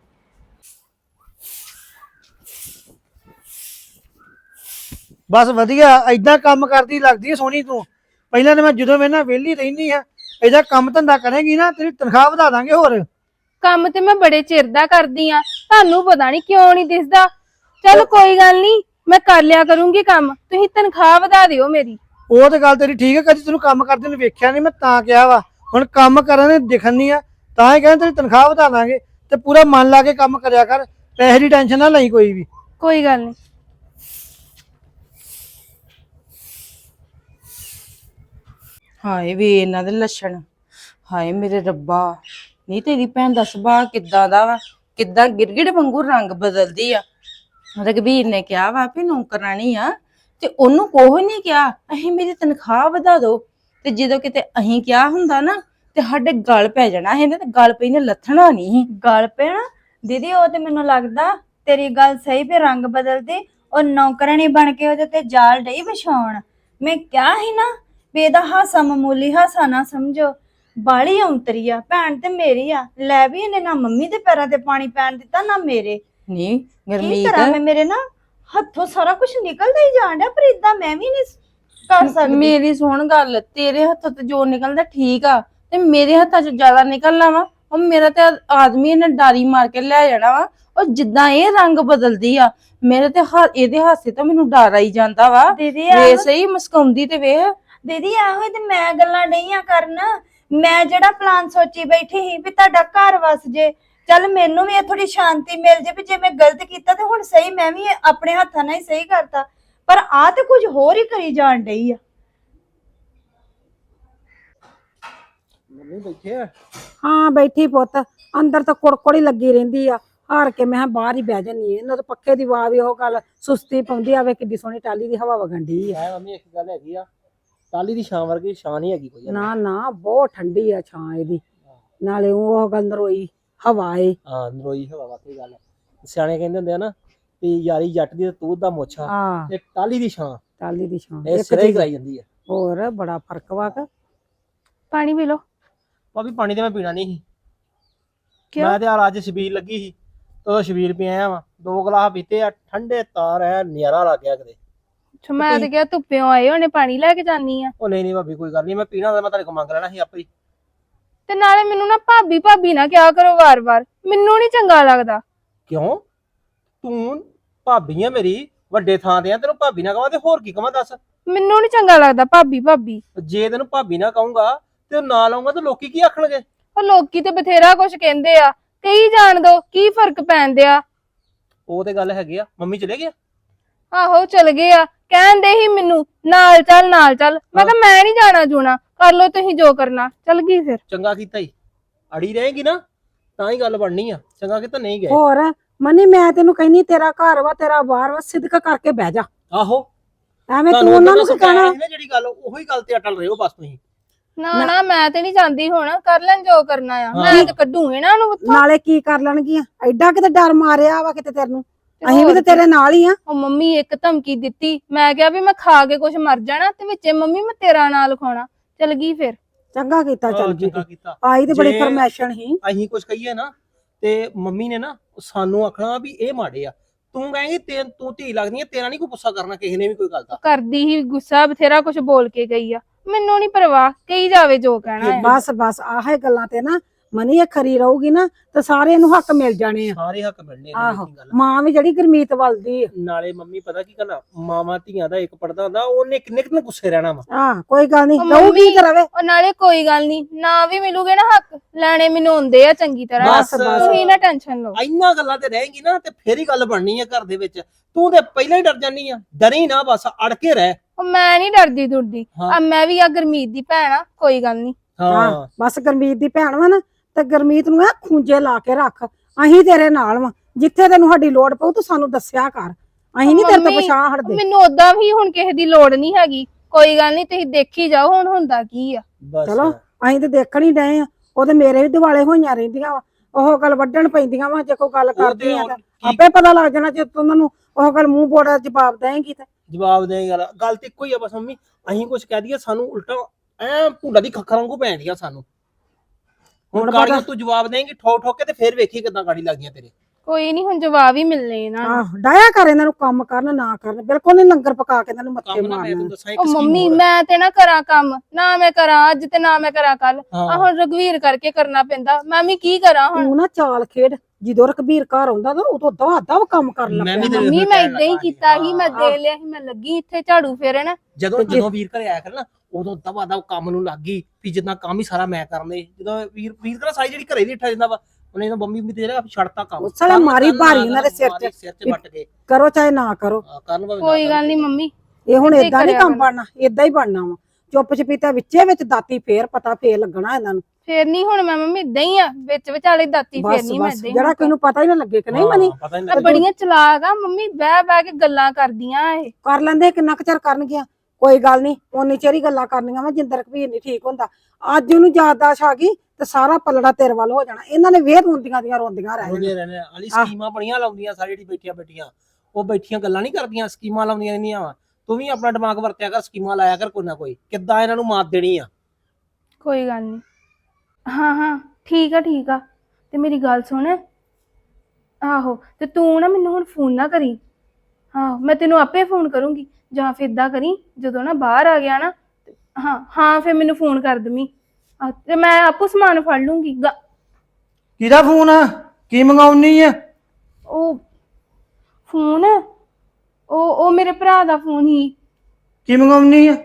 S6: ਬਸ ਵਧੀਆ ਐਦਾਂ ਕੰਮ ਕਰਦੀ ਲੱਗਦੀ ਹੈ ਸੋਹਣੀ ਤੂੰ। ਪਹਿਲਾਂ ਤਾਂ ਮੈਂ ਜਦੋਂ ਵੇਨਾ ਵਿਹਲੀ ਰਹਿੰਦੀ ਆ ਇਹਦਾ ਕੰਮ ਧੰਦਾ ਕਰੇਗੀ ਨਾ ਤੇਰੀ ਤਨਖਾਹ ਵਧਾ ਦਾਂਗੇ ਹੋਰ।
S1: ਕੰਮ ਤੇ ਮੈਂ ਬੜੇ ਚਿਰ ਦਾ ਕਰਦੀ ਆ ਤੁਹਾਨੂੰ ਪਤਾ ਨਹੀਂ ਕਿਉਂ ਨਹੀਂ ਦਿਸਦਾ। ਚਲ ਕੋਈ ਗੱਲ ਨਹੀਂ ਮੈਂ ਕਰ ਲਿਆ ਕਰੂੰਗੀ ਕੰਮ। ਤੁਸੀਂ ਤਨਖਾਹ ਵਧਾ ਦਿਓ ਮੇਰੀ।
S6: ਉਹ ਤੇ ਗੱਲ ਤੇਰੀ ਠੀਕ ਹੈ ਕਦੀ ਤੈਨੂੰ ਕੰਮ ਕਰਦੇ ਨੂੰ ਵੇਖਿਆ ਨਹੀਂ ਮੈਂ ਤਾਂ ਕਿਹਾ ਵਾ। ਹੁਣ ਕੰਮ ਕਰਨ ਦੇ ਦਿਖਣ ਨਹੀਂ ਆ ਤਾਂ ਹੀ ਕਹਿੰਦੇ ਤੇਰੀ ਤਨਖਾਹ ਵਧਾ ਦਾਂਗੇ। ਤੇ ਪੂਰਾ ਮਨ ਲਾ ਕੇ ਕੰਮ ਕਰਿਆ ਕਰ ਪੈਸੇ ਦੀ ਟੈਨਸ਼ਨ ਨਾ ਲਈ ਕੋਈ ਵੀ।
S1: ਕੋਈ ਗੱਲ ਨਹੀਂ।
S2: ਹਾਏ ਵੇ ਇਹਨਾਂ ਦੇ ਲੱਛਣ। ਹਾਏ ਮੇਰੇ ਰੱਬਾ। ਨਹੀਂ ਤੇਰੀ ਭੈਣ ਦਾ ਸੁਭਾਅ ਕਿੱਦਾਂ ਦਾ ਵਾ? ਕਿੱਦਾਂ ਗਿਰਗਿੜ ਵਾਂਗੂ ਰੰਗ ਬਦਲਦੀ ਆ। ਰਗਵੀਰ ਨੇ ਕਿਹਾ ਵਾ ਵੀ ਨੌਕਰਾਣੀ ਆ ਤੇ ਉਹਨੂੰ ਕੋਈ ਨਹੀਂ ਕਿਹਾ ਅਹੀਂ ਮੇਰੀ ਤਨਖਾਹ ਵਧਾ ਦਿਓ। ਤੇ ਜਦੋਂ ਕਿਤੇ ਅਹੀਂ ਕਿਹਾ ਹੁੰਦਾ ਨਾ, ਤੇ ਸਾਡੇ ਗਲ ਪੈ ਜਾਣਾ ਇਹਨੇ ਤੇ ਗਲ ਪਈ ਨੇ ਲੱਥਣਾ ਨਹੀਂ
S3: ਗੱਲ ਪੈਣਾ? ਦੀਦੀ, ਉਹ ਤੇ ਮੈਨੂੰ ਲੱਗਦਾ ਤੇਰੀ ਗੱਲ ਸਹੀ ਵੀ ਰੰਗ ਬਦਲਦੀ, ਉਹ ਨੌਕਰਾਣੀ ਬਣ ਕੇ ਉਹਦੇ ਤੇ ਜਾਲ ਡਈ ਵਿਛਾਉਣ। ਮੈਂ ਕਿਹਾ ਹੀ ਨਾ ਵੀ ਇਹਦਾ ਹਾਸਾ ਮਾਮੂਲੀ ਹਾਸਾ ਨਾ ਸਮਝੋ। ਬਾਲੀ ਔਂਤਰੀ ਆ, ਭੈਣ ਤੇ ਮੇਰੀ ਆ, ਲੈ ਵੀ ਇਹਨੇ ਨਾ ਮੰਮੀ ਦੇ ਪੈਰਾਂ ਤੇ ਪਾਣੀ ਪੈਣ ਦਿੱਤਾ, ਨਾ ਮੇਰੇ।
S2: ਨਹੀਂ
S3: ਕੀ ਕਰਾਂ ਮੈਂ ਮੇਰੇ ਨਾ ਹੱਥੋਂ ਸਾਰਾ ਕੁਝ ਨਿਕਲਦਾ ਹੀ ਜਾਣ ਡਿਆ ਪਰ ਇਦਾਂ ਮੈਂ ਵੀ ਨਹੀਂ ਕਰ ਸਕਦੀ।
S2: ਮੇਰੀ ਸੁਣ ਗੱਲ ਤੇਰੇ ਹੱਥੋਂ ਤੇ ਜੋ ਨਿਕਲਦਾ ਠੀਕ ਆ ਤੇ ਮੇਰੇ ਹੱਥਾਂ 'ਚ ਜ਼ਿਆਦਾ ਨਿਕਲਣਾ ਵਾ ਉਹ ਮੇਰਾ ਤੇ ਆਦਮੀ ਨੇ ਡਾਰੀ ਮਾਰ ਕੇ ਲੈ ਜਾਣਾ ਵਾ ਉਹ ਜਿੱਦਾਂ ਇਹ ਰੰਗ ਬਦਲਦੀ ਆ ਮੇਰੇ ਤੇ ਹਾ- ਇਹਦੇ ਹਾਸੇ ਤੋਂ ਮੈਨੂੰ ਡਰ ਆਈ ਜਾਂਦਾ ਵਾ।
S3: ਦੀਦੀ
S2: ਵੇ
S3: ਆਹੋ
S2: ਸਹੀ ਮੁਸਕਾਉਂਦੀ ਤੇ ਵੇਖ।
S3: ਦੀਦੀ ਆਹੋ ਤੇ ਮੈਂ ਗੱਲਾਂ ਡਈਆਂ ਕਰਨ। ਮੈਂ ਜਿਹੜਾ ਪਲਾਨ ਸੋਚੀ ਬੈਠੀ ਸੀ ਵੀ ਤੁਹਾਡਾ ਘਰ ਵਸ ਜੇ ਚੱਲ ਮੈਨੂੰ ਵੀ ਇਹ ਥੋੜੀ ਸ਼ਾਂਤੀ ਮਿਲ ਜੇ ਵੀ ਜੇ ਮੈਂ ਗਲਤ ਕੀਤਾ ਤੇ ਹੁਣ ਸਹੀ ਮੈਂ ਵੀ ਆਪਣੇ ਹੱਥਾਂ ਨਾਲ ਹੀ ਸਹੀ ਕਰਤਾ। ਪਰ ਆ ਤੇ ਕੁਝ ਹੋਰ ਹੀ ਕਰੀ ਜਾਣ ਡਈ ਆ।
S6: ਮੰਮੀ ਬੈਠੇ ਆ?
S5: ਹਾਂ ਬੈਠੀ ਪੁੱਤ। ਅੰਦਰ ਤਾਂ ਕੁੜਕੁੜ ਲੱਗੀ ਰਹਿੰਦੀ ਆ। ਹਾਰ ਕੇ ਮੈਂ ਕਿਹਾ ਬਾਹਰ ਹੀ ਬਹਿ ਜੰਨੀ ਇਹਨਾਂ ਤਾਂ ਪੱਖੇ ਦੀ ਆਵਾਜ਼ ਵੀ ਉਹ ਗੱਲ ਸੁਸਤੀ ਪਾਉਂਦੀ ਆਵੇ ਕਿੱਡੀ ਸੋਹਣੀ ਟਾਲੀ ਦੀ ਹਵਾ ਵਗਣ ਡਈ ਆ।
S7: ਹੈ ਮੰਮੀ ਇੱਕ ਗੱਲ ਹੈਗੀ ਆ। ਟਾਲੀ ਦੀ ਛਾਂ ਵਰਗੀ ਛਾਂ ਨਹੀਂ ਹੈਗੀ ਕੋਈ।
S5: ਨਾ ਨਾ ਬਹੁਤ ਠੰਡੀ ਆ ਛਾਂ ਇਹਦੀ। ਨਾਲੇ ਉਹ ਗੱਲ ਨਰੋਈ। ਹਵਾ ਏ।
S7: ਹਾਂ ਨਰੋਈ ਹਵਾ ਵਾਕਈ ਗੱਲ ਹੈ। ਸਿਆਣੇ ਕਹਿੰਦੇ ਹੁੰਦੇ ਆ ਨਾ ਵੀ ਯਾਰੀ ਜੱਟ ਦੀ ਤੇ ਤੂਤ ਦਾ ਮੁੱਛਾ
S5: ਆ
S7: ਇਹ ਟਾਲੀ ਦੀ ਛਾਂ।
S5: ਟਾਲੀ ਦੀ ਛਾਂ।
S7: ਇਹ
S5: ਇੱਕ
S7: ਸਿਰੇ ਹੀ ਕਰਾਈ ਜਾਂਦੀ ਹੈ।
S5: ਹੋਰ ਬੜਾ ਫ਼ਰਕ ਵਾ ਕਿ।
S1: ਪਾਣੀ ਪੀ ਲਓ।
S7: ਭਾਬੀ ਪਾਣੀ ਤੇ ਮੈਂ ਪੀਣਾ ਨਹੀਂ ਸੀ।
S1: ਕਿਉਂ?
S7: ਮੈਂ ਤੇ ਯਾਰ ਅੱਜ ਛਬੀਲ ਲੱਗੀ ਸੀ ਤੇ ਉਹ ਛਬੀਲ ਪੀ ਆਇਆ ਵਾਂ। ਦੋ ਗਲਾਸ ਪੀਤੇ ਆ ਠੰਡੇ ਤਾਰ ਐ ਨਿਆਰਾ ਲੱਗ ਗਿਆ ਕਿਤੇ।
S1: ਅੱਛਾ, ਮੈਂ ਤੇ ਕਿਹਾ ਧੁੱਪਿਓਂ ਆਏ ਹੋਣੇ ਪਾਣੀ ਲੈ ਕੇ ਜਾਨੀ ਆ।
S7: ਉਹ ਨਹੀਂ ਨਹੀਂ ਭਾਬੀ ਕੋਈ ਗੱਲ ਨਹੀਂ ਮੈਂ ਪੀਣਾ ਤਾਂ ਮੈਂ ਤੁਹਾਡੇ ਕੋਲ ਮੰਗ ਲੈਣਾ ਸੀ ਆਪੇ ਹੀ।
S1: ਤੇ ਨਾਲੇ ਮੈਨੂੰ ਨਾ ਭਾਬੀ ਭਾਬੀ ਨਾ ਕਿਹਾ ਕਰੋ ਵਾਰ-ਵਾਰ। ਮੈਨੂੰ ਨਹੀਂ ਚੰਗਾ ਲੱਗਦਾ।
S7: ਕਿਉਂ? ਤੂੰ ਭਾਬੀ ਆ ਮੇਰੀ ਵੱਡੇ ਥਾਂ ਤੇ ਆ ਤੈਨੂੰ ਭਾਬੀ ਨਾ ਕਹਾਂ ਤੇ ਹੋਰ ਕੀ ਕਹਾਂ ਦੱਸ?
S1: ਮੈਨੂੰ ਨਹੀਂ ਚੰਗਾ ਲੱਗਦਾ ਭਾਬੀ ਭਾਬੀ।
S7: ਜੇ ਤੈਨੂੰ ਭਾਬੀ ਨਾ ਕਹੂੰਗਾ ਤੇ ਉਹ ਨਾ ਲਾਉਂਗਾ ਤੇ ਲੋਕੀ ਕੀ ਆਖਣਗੇ?
S1: ਉਹ ਲੋਕੀ ਤੇ ਬਥੇਰਾ ਕੁਝ ਕਹਿੰਦੇ ਆ। ਕਈ ਜਾਣ ਦੋ ਕੀ ਫ਼ਰਕ ਪੈਂਦੇ ਆ?
S7: ਉਹ ਤੇ ਗੱਲ ਹੈਗੀ ਆ। ਮੰਮੀ ਚਲੇ ਗਿਆ
S1: ਆਹੋ ਚਲ ਗਏ ਆ। ਕਹਿੰਦੇ ਹੀ ਮੈਨੂੰ ਨਾਲ ਚੱਲ ਨਾਲ ਚੱਲ। ਮੈਂ ਕਿਹਾ ਮੈਂ ਨਹੀਂ ਜਾਣਾ ਜੂਣਾ ਕਰ ਲੋ ਤੁਸੀਂ ਜੋ ਕਰਨਾ ਚਲ ਗਈ ਫਿਰ।
S7: ਚੰਗਾ ਕੀਤਾ ਹੀ ਅੜੀ ਰਹੇਗੀ ਨਾ ਤਾਂ ਹੀ ਗੱਲ ਬਣਨੀ ਆ। ਚੰਗਾ ਕੀਤਾ ਨਹੀਂ ਗਏ।
S5: ਹੋਰ ਮਨੀ ਮੈਂ ਤੈਨੂੰ ਕਹਿੰਨੀ ਤੇਰਾ ਘਰ ਵਾ ਤੇਰਾ ਬਾਹਰ ਵਾ ਸਿੱਧਕ ਕਰਕੇ ਬਹਿ ਜਾ।
S7: ਆਹੋ।
S5: ਐਵੇਂ ਤੂੰ ਉਹਨਾਂ ਨੂੰ ਕੀ ਕਹਿਣਾ।
S7: ਨਾ ਜਿਹੜੀ ਗੱਲ ਉਹੀ ਗੱਲ ਤੇ ਅਟਲ ਰਹੋ ਬਸ ਤੁਸੀਂ।
S1: ਨਾ ਨਾ ਮੈਂ ਤੇ ਨਹੀਂ ਜਾਂਦੀ ਹੁਣ ਕਰ ਲੈਣ ਜੋ ਕਰਨਾ ਆ। ਮੈਂ ਤੇ ਕੱਢੂ ਇਹਨਾਂ ਨੂੰ ਉੱਥੋਂ
S5: ਨਾਲੇ ਕੀ ਕਰ ਲੈਣਗੀਆਂ? ਐਡਾ ਕਿਤੇ ਡਰ ਮਾਰਿਆ ਵਾ ਕਿਤੇ ਤੈਨੂੰ?
S1: ਤੇ
S5: ਅਸੀਂ ਵੀ ਤੇ ਤੇਰੇ ਨਾਲ ਹੀ ਆ।
S1: ਉਹ ਮੰਮੀ ਇੱਕ ਧਮਕੀ ਦਿੱਤੀ। ਮੈਂ ਕਿਹਾ ਵੀ ਮੈਂ ਖਾ ਕੇ ਕੁਝ ਮਰ ਜਾਣਾ ਤੇ ਵਿੱਚੇ ਮੰਮੀ ਮੈਂ ਤੇਰਾ ਨਾਂ ਲਿਖਾਉਣਾ ਚਲ ਗਈ ਫਿਰ।
S5: ਚੰਗਾ ਕੀਤਾ ਚੱਲ ਜੀ
S7: ਚੰਗਾ ਕੀਤਾ।
S5: ਆਈ ਤੇ ਬੜੀ
S7: ਜੇ-
S5: ਫਰਮੈਸ਼ਨ ਸੀ।
S7: ਅਸੀਂ ਕੁਝ ਕਹੀਏ ਨਾ ਤੇ ਮੰਮੀ ਨੇ ਨਾ ਸਾਨੂੰ ਆਖਣਾ ਵੀ ਇਹ ਮਾੜੇ ਆ। ਤੂੰ ਕਹੇਂਗੀ ਤੇ ਤੂੰ ਧੀ ਲੱਗਦੀ ਆ ਤੇਰਾ ਨਹੀਂ ਕੋਈ ਗੁੱਸਾ ਕਰਨਾ ਕਿਸੇ ਨੇ ਵੀ ਕੋਈ ਗੱਲ ਦਾ।
S1: ਕਰਦੀ ਹੀ ਗੁੱਸਾ ਬਥੇਰਾ ਕੁਝ ਬੋਲ ਕੇ ਗਈ ਆ। ਮੈਨੂੰ ਨਹੀਂ ਪਰਵਾਹ ਕਹੀ ਜਾਵੇ ਜੋ ਕਹਿਣਾ ਹੈ।
S5: ਬਸ ਬਸ ਆਹੇ ਗੱਲਾਂ ਤੇ ਨਾ ਮਨੀ ਇਹ ਖਰੀ ਰਹੂਗੀ ਨਾ ਤੇ ਸਾਰੇ ਨੂੰ ਹੱਕ ਮਿਲ ਜਾਣੇ ਆ।
S7: ਸਾਰੇ ਹੱਕ ਮਿਲਣੇ
S5: ਆਹੋ
S7: ਦੀ ਗੱਲ
S5: ਮਾਂ ਵੀ ਜਿਹੜੀ ਗੁਰਮੀਤ ਵੱਲਦੀ ਆ।
S7: ਨਾਲੇ ਮੰਮੀ ਪਤਾ ਕੀ ਕਰਨਾ ਮਾਮਾ ਧੀਆਂ ਦਾ ਇੱਕ ਪੜਦਾ ਹੁੰਦਾ ਉਹਨੇ ਕਿੰਨੇ ਕਿੰਨੇ ਗੁੱਸੇ ਰਹਿਣਾ ਵਾ।
S5: ਆਹ ਕੋਈ ਗੱਲ ਨਹੀਂ
S1: ਮੰਮੀ-
S5: ਤੇ ਰਵੇ
S1: ਉਹ ਨਾਲੇ ਕੋਈ ਗੱਲ ਨਹੀਂ ਨਾ ਵੀ ਮਿਲੂਗੇ ਨਾ ਹੱਕ ਲੈਣੇ ਮੈਨੂੰ ਹੁੰਦੇ ਆ ਚੰਗੀ ਤਰ੍ਹਾਂ।
S7: ਬਸ, ਬਸ।
S1: ਤੁਸੀਂ ਨਾ ਟੈਨਸ਼ਨ ਲਓ।
S7: ਇੰਨਾ ਗੱਲਾਂ ਤੇ ਰਹੇਗੀ ਨਾ ਤੇ ਫੇਰ ਹੀ ਗੱਲ ਬਣਨੀ ਆ ਘਰ ਦੇ ਵਿੱਚ। ਤੂੰ ਤੇ ਪਹਿਲਾਂ ਹੀ ਡਰ ਜਾਨੀ ਆ ਡਰੀ ਨਾ ਬਸ ਅੜ ਕੇ ਰਹਿ।
S1: ਉਹ ਮੈਂ ਨਹੀਂ ਡਰਦੀ ਦੁਰਦੀ।
S7: ਹਾਂ।
S1: ਆ ਮੈਂ ਵੀ ਆ ਗਰਮੀਤ ਦੀ ਭੈਣ ਆ ਕੋਈ ਗੱਲ ਨਹੀਂ
S7: ਹਾਂ
S5: ਬਸ ਗੁਰਮੀਤ ਦੀ ਭੈਣ ਵਾ ਨਾ ਤੇ ਗੁਰਮੀਤ ਨੂੰ ਇਹ ਖੂੰਜੇ ਲਾ ਕੇ ਰੱਖ। ਅਸੀਂ ਤੇਰੇ ਨਾਲ ਵਾ। ਜਿੱਥੇ ਤੈਨੂੰ ਸਾਡੀ ਲੋੜ ਪਊ ਤੂੰ ਸਾਨੂੰ ਦੱਸਿਆ ਕਰ। ਅਸੀਂ ਨਹੀਂ ਤੇਰੇ ਤੋਂ
S1: ਮੰਮੀ,
S5: ਪਛਾਣ ਹਟਦੇ।
S1: ਮੈਨੂੰ ਉਦਾਂ ਵੀ ਹੁਣ ਕਿਸੇ ਦੀ ਲੋੜ ਨਹੀਂ ਹੈਗੀ। ਕੋਈ ਗੱਲ ਨਹੀਂ ਤੁਸੀਂ ਦੇਖੀ ਜਾਓ ਹੁਣ ਹੁੰਦਾ ਕੀ ਆ।
S7: ਬਸ।
S5: ਚਲੋ। ਅਸੀਂ ਤੇ ਦੇਖਣ ਹੀ ਡਏ ਆ। ਉਹ ਤੇ ਮੇਰੇ ਵੀ ਦਿਵਾਲੇ ਹੋਈਆਂ ਰਹਿੰਦੀਆਂ ਵਾ। ਉਹ ਗੱਲ ਵੱਢਣ ਪੈਂਦੀਆਂ ਵਾ ਜੇ ਕੋਈ ਗੱਲ ਕਰਦੀ ਆ ਤਾਂ। ਆਪੇ ਪਤਾ ਲੱਗ ਜਾਣਾ ਜੇ ਤੂੰ ਉਹਨਾਂ ਨੂੰ ਉਹ ਗੱਲ ਮੂੰਹ ਬੋੜਾ ਜਵਾਬ ਦੇਂਗੀ ਤੇ।
S7: ਜਵਾਬ ਦੇ ਗੱਲ। ਗੱਲ ਤੇ ਇੱਕੋ ਹੀ ਆ ਬਸ ਮੰਮੀ ਅਸੀਂ ਕੁਝ ਕਹਿ ਦਈਏ ਸਾਨੂੰ ਉਲਟਾ ਐ ਭੁੰਡਾ ਦੀ ਖੱਖਰਾਂ ਵਾਂਗੂ ਪੈਂਦੀਆਂ ਸਾਨੂੰ।
S5: ਹੁਣ
S7: ਹੁਣ
S5: ਪਤਾ-
S7: ਗਾੜੀਆਂ ਤੂੰ ਜਵਾਬ ਦੇਂਗੀ ਠੋਕ ਠੋਕ ਕੇ ਤੇ ਫੇਰ ਵੇਖੀ ਕਿਦਾਂ ਗਾੜੀ ਲੱਗਦੀਆਂ ਤੇਰੇ।
S1: ਕੋਈ ਨਹੀਂ ਹੁਣ ਜਵਾਬ ਹੀ ਮਿਲਨੇ ਇਹਨਾਂ ਨੂੰ।
S5: ਆਹ ਡਾਇਆ ਕਰ ਇਹਨਾਂ ਨੂੰ ਕੰਮ ਕਰਨ ਨਾ ਕਰਨ। ਬਿਲਕੁਲ ਨਹੀਂ ਲੰਗਰ ਪਕਾ ਕੇ ਇਹਨਾਂ ਨੂੰ ਮੱਥੇ
S7: ਕੰਮ ਨਾ ਮੈਂ
S5: ਮਾਰਨਾ।
S7: ਤੈਨੂੰ ਦੱਸਾਂ ਇੱਕ
S1: ਉਹ ਮੰਮੀ
S7: ਹੋਰ ਆ।
S1: ਮੈਂ ਤੇ ਨਾ ਕਰਾਂ ਕੰਮ। ਨਾ ਮੈਂ ਕਰਾਂ ਅੱਜ ਤੇ ਨਾ ਮੈਂ ਕਰਾਂ ਕੱਲ ਆ
S7: ਹਾਂ
S1: ਹੁਣ ਰਗਵੀਰ ਕਰਕੇ ਕਰਨਾ ਪੈਂਦਾ। ਮੈਂ ਵੀ ਕੀ ਕਰਾਂ ਹੁਣ?
S5: ਤੂੰ ਨਾ ਚਾਲ ਖੇਡ। ਜਦੋਂ ਰਕਬੀਰ ਘਰ ਆਉਂਦਾ ਤਾਂ ਉਦੋਂ ਦਵਾ ਦਵ ਕੰਮ ਕਰਨ
S7: ਮੈਂ
S5: ਲੱਗ
S7: ਵੀ
S1: ਮੰਮੀ ਮੈਂ ਇਦਾਂ ਹੀ ਕੀਤਾ ਸੀ ਮੈਂ। ਦੇ ਲਿਆ ਸੀ ਮੈਂ ਲੱਗੀ ਇੱਥੇ ਝਾੜੂ ਫੇਰਨ।
S7: ਜਦੋਂ ਜਦੋਂ ਵੀਰ ਘਰੇ ਆਇਆ ਕਰ ਨਾ ਉਦੋਂ ਦਵਾ ਦਵ ਕੰਮ ਨੂੰ ਲੱਗ ਗਈ ਵੀ ਜਿੱਦਾਂ ਕੰਮ ਹੀ ਸਾਰਾ ਮੈਂ ਕਰਨੇ ਜਦੋਂ ਵੀਰ ਵੀਰ ਕਰਾ ਸਾਰੀ ਜਿਹੜੀ ਘਰੇ ਦੀ ਠਾ ਜਾਂਦਾ ਵਾ ਉਹਨੇ ਤਾਂ ਮੰਮੀ ਵੀ ਤੇਰਾ ਛੱਡਤਾ ਕੰਮ।
S5: ਸਾਲੇ ਮਾਰੀ ਭਾਰੀ
S7: ਨਾ
S5: ਉਹਨਾਂ ਦੇ ਸਿਰ ਚ।
S7: ਸਿਰ 'ਚ ਵੱਟ ਕੇ।
S5: ਕਰੋ ਚਾਹੇ ਨਾ ਕਰੋ।
S7: ਕਰਨ ਭਾਵੇਂ
S1: ਕੋਈ। ਗੱਲ ਨਹੀਂ ਮੰਮੀ।
S5: ਇਹ ਹੁਣ
S1: ਏਦਾਂ
S5: ਨਹੀਂ ਕੰਮ। ਬਣਨਾ ਏਦਾਂ ਹੀ ਬਣਨਾ ਵਾ। ਚੁੱਪ ਚਪੀਤਾ ਵਿੱਚੇ ਵਿੱਚ ਦਾਤੀ ਫੇਰ ਪਤਾ ਫੇਰ ਲੱਗਣਾ ਇਹਨਾਂ ਨੂੰ।
S1: ਫੇਰ ਨਹੀਂ ਹੁਣ ਮੈਂ ਮੰਮੀ ਇਦਾਂ ਹੀ ਆ ਵਿੱਚ ਵਿਚਾਲੇ ਦਾਤੀ
S5: ਬਸ
S1: ਫੇਰਨੀ ਮੈਂ
S5: ਬਸ
S1: ਇਦਾਂ
S5: ਜਿਹੜਾ ਕੋਈ ਨੂੰ ਪਤਾ ਹੀ ਨਾ ਲੱਗੇ ਕਿ ਨਹੀਂ ਮਨੀ।
S7: ਨਹੀਂ
S1: ਬੜੀਆਂ ਚਲਾਕ ਆ ਮੰਮੀ ਬਹਿ ਬਹਿ ਕੇ ਗੱਲਾਂ ਕਰਦੀਆਂ ਇਹ।
S5: ਕਰ ਲੈਂਦੇ ਕਿੰਨਾ ਕੁ ਚਿਰ ਕਰਨਗੀਆਂ। ਕੋਈ ਗੱਲ ਨਹੀਂ ਉਨੀ ਚਿਰ ਗੱਲਾਂ ਕਰਨੀਆਂ ਵਾ ਜਿੰਦਰ ਕਬੀਰ ਨਹੀਂ ਠੀਕ ਹੁੰਦਾ। ਅੱਜ ਉਹਨੂੰ ਯਾਦਦਾਸ਼ ਆ ਗਈ ਤੇ ਸਾਰਾ ਪਲੜਾ ਤੇਰੇ ਵੱਲ ਹੋ ਜਾਣਾ। ਇਹਨਾਂ ਨੇ ਵੇਰ ਹੁੰਦੀਆਂ ਦੀਆਂ ਰੋਂਦੀਆਂ ਰਹਿ
S7: ਰੋਂਦੇ ਰਹਿੰਦੇ। ਅਲੀ। ਸਕੀਮਾਂ ਬੜੀਆਂ ਲਾਉਂਦੀਆਂ ਸਾਰੀ ਜਿਹੜੀ ਬੈਠੀਆਂ ਬੈਠੀਆਂ। ਉਹ ਬੈਠੀਆਂ ਗੱਲਾਂ ਨਹੀਂ ਕਰਦੀਆਂ ਸਕੀਮਾਂ ਲਾਉਂਦੀਆਂ ਰਹਿੰਦੀਆਂ ਵਾ। ਤੂੰ ਵੀ ਆਪਣਾ ਦਿਮਾਗ ਵਰਤਿਆ ਕਰ ਸਕੀਮਾਂ ਲਾਇਆ ਕਰ ਕੋਈ ਨਾ ਕੋਈ। ਕਿੱਦਾਂ ਇਹਨਾਂ ਨੂੰ ਮਾਤ ਦੇਣੀ ਆ?
S1: ਕੋਈ ਗੱਲ ਨਹੀਂ। ਹਾਂ ਹਾਂ ਠੀਕ ਆ ਠੀਕ ਆ। ਤੇ ਮੇਰੀ ਗੱਲ ਸੁਣ। ਆਹੋ ਤੇ ਤੂੰ ਨਾ ਮੈਨੂੰ ਹੁਣ ਫੋਨ ਨਾ ਕਰੀ। ਹਾਂ ਮੈਂ ਤੈਨੂੰ ਆਪੇ ਫੋਨ ਕਰੂੰਗੀ। ਜਾਂ ਫਿਰ ਇਦਾਂ ਕਰੀ ਜਦੋਂ ਨਾ ਬਾਹਰ ਆ ਗਿਆ ਨਾ ਤੇ- ਹਾਂ ਹਾਂ ਫਿਰ ਮੈਨੂੰ ਫੋਨ ਕਰ ਦਮੀ ਤੇ ਮੈਂ ਆਪੂ ਸਮਾਨ ਫੜ ਲੂੰਗੀ। ਗ-
S6: ਕਿਹਦਾ ਫੋਨ ਆ? ਕੀ ਮੰਗਾਉਣੀ ਆ?
S1: ਉਹ ਫੋਨ? ਉਹ ਉਹ ਮੇਰੇ ਭਰਾ ਦਾ ਫੋਨ ਹੀ।
S6: ਕੀ ਮੰਗਾਉਣੀ ਆ?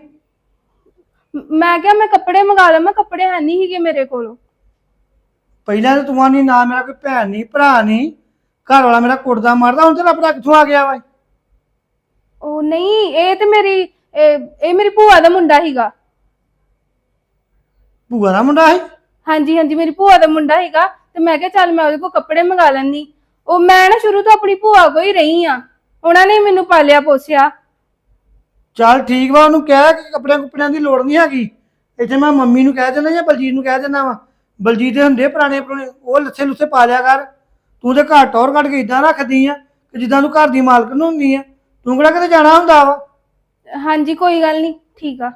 S1: ਮ- ਮੈਂ ਕਿਹਾ ਮੈਂ ਕੱਪੜੇ ਮੰਗਾ ਲਾਂ ਮੈਂ ਕੱਪੜੇ ਹੈ ਨਹੀਂ ਸੀਗੇ ਮੇਰੇ ਕੋਲ।
S6: ਪਹਿਲਾਂ ਤਾਂ ਤੂੰ ਆਨੀ ਨਾ ਮੇਰਾ ਕੋਈ ਭੈਣ ਨਹੀਂ ਭਰਾ ਨਹੀਂ ਘਰ ਵਾਲਾ ਮੇਰਾ ਕੁੱਟਦਾ ਮਾਰਦਾ ਹੁਣ ਤੇਰਾ ਭਰਾ ਕਿੱਥੋਂ ਆ ਗਿਆ ਵਾ?
S1: ਉਹ ਨਹੀਂ ਇਹ ਤੇ ਮੇਰੀ ਇਹ ਇਹ ਮੇਰੀ ਭੂਆ ਦਾ ਮੁੰਡਾ ਸੀਗਾ।
S6: ਭੂਆ ਦਾ ਮੁੰਡਾ ਹੈ
S1: ਹਾਂਜੀ ਹਾਂਜੀ ਮੇਰੀ ਭੂਆ ਦਾ ਮੁੰਡਾ ਸੀਗਾ ਤੇ ਮੈਂ ਕਿਹਾ ਚੱਲ ਮੈਂ ਉਹਦੇ ਕੋਲ ਕੱਪੜੇ ਮੰਗਾ ਲੈਂਦੀ। ਉਹ ਮੈਂ ਨਾ ਸ਼ੁਰੂ ਤੋਂ ਆਪਣੀ ਭੂਆ ਕੋਲ ਹੀ ਰਹੀ ਆ। ਉਹਨਾਂ ਨੇ ਮੈਨੂੰ ਪਾਲਿਆ ਪੋਸਿਆ।
S6: ਚੱਲ ਠੀਕ ਵਾ ਉਹਨੂੰ ਕਹਿ ਕਿ ਕੱਪੜਿਆਂ ਕੁੱਪੜਿਆਂ ਦੀ ਲੋੜ ਨਹੀਂ ਹੈਗੀ। ਇੱਥੇ ਮੈਂ ਮੰਮੀ ਨੂੰ ਕਹਿ ਦਿੰਦਾ ਜਾਂ ਬਲਜੀਤ ਨੂੰ ਕਹਿ ਦਿੰਦਾ ਵਾ। ਬਲਜੀਤ ਦੇ ਹੁੰਦੇ ਪੁਰਾਣੇ ਪੁਰਾਣੇ ਉਹ ਲੱਥੇ ਲੁੱਥੇ ਪਾ ਲਿਆ ਕਰ। ਤੂੰ ਤੇ ਘਰ ਟੌਰ ਕੱਢ ਕੇ ਇਦਾਂ ਰੱਖਦੀ ਆ ਕਿ ਜਿੱਦਾਂ ਤੂੰ ਘਰ ਦੀ ਮਾਲਕਣ ਹੁੰਦੀ ਆ। ਤੂੰ ਕਿਹੜਾ ਕਿਤੇ ਜਾਣਾ ਹੁੰਦਾ ਵਾ?
S1: ਹਾਂਜੀ ਕੋਈ ਗੱਲ ਨਹੀਂ ਠੀਕ ਆ।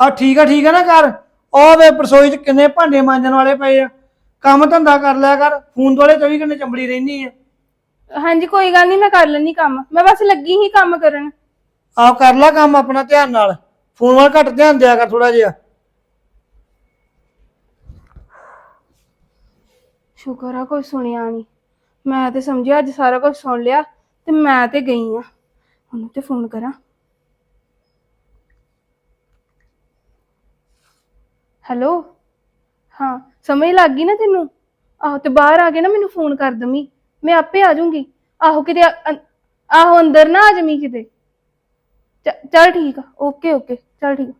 S6: ਆ ਠੀਕ ਆ ਠੀਕ ਆ ਨਾ ਕਰ ਉਹ ਵੇ ਰਸੋਈ 'ਚ ਕਿੰਨੇ ਭਾਂਡੇ ਮਾਂਜਣ ਵਾਲੇ ਪਏ ਆ। ਕੰਮ ਧੰਦਾ ਕਰ ਲਿਆ ਕਰ ਫੋਨ ਵਾਲੇ 24 ਘੰਟੇ ਚੰਬੜੀ ਰਹਿੰਦੀ ਆ।
S1: ਹਾਂਜੀ ਕੋਈ ਗੱਲ ਨਹੀਂ ਮੈਂ ਕਰ ਲੈਣੀ ਕੰਮ। ਮੈਂ ਬਸ ਲੱਗੀ ਹੀ ਕੰਮ ਕਰਨ।
S6: ਆਪ ਕਰ ਲੈ ਕੰਮ ਆਪਣਾ ਧਿਆਨ ਨਾਲ। ਫੋਨ ਵੱਲ ਘੱਟ ਧਿਆਨ ਦਿਆ ਕਰ ਥੋੜਾ ਜਿਹਾ।
S1: ਸ਼ੁਕਰ ਆ ਕੋਈ ਸੁਣਿਆ ਨਹੀਂ। ਮੈਂ ਤੇ ਸਮਝਿਆ ਅੱਜ ਸਾਰਾ ਕੁਝ ਸੁਣ ਲਿਆ ਤੇ ਮੈਂ ਤੇ ਗਈ ਆ। ਉਹਨੂੰ ਤੇ ਫੋਨ ਕਰਾਂ। ਹੈਲੋ? ਹਾਂ ਸਮਝ ਲੱਗ ਗਈ ਨਾ ਤੈਨੂੰ? ਆਹੋ ਤੇ ਬਾਹਰ ਆ ਕੇ ਨਾ ਮੈਨੂੰ ਫੋਨ ਕਰ ਦਮੀ ਮੈਂ ਆਪੇ ਆ ਜਾਊਂਗੀ। ਆਹੋ ਕਿਤੇ ਅੰ- ਆਹੋ ਅੰਦਰ ਨਾ ਆ ਜਮੀ ਕਿਤੇ। ਚ- ਚੱਲ ਠੀਕ ਆ। Okay okay. ਚੱਲ ਠੀਕ ਆ।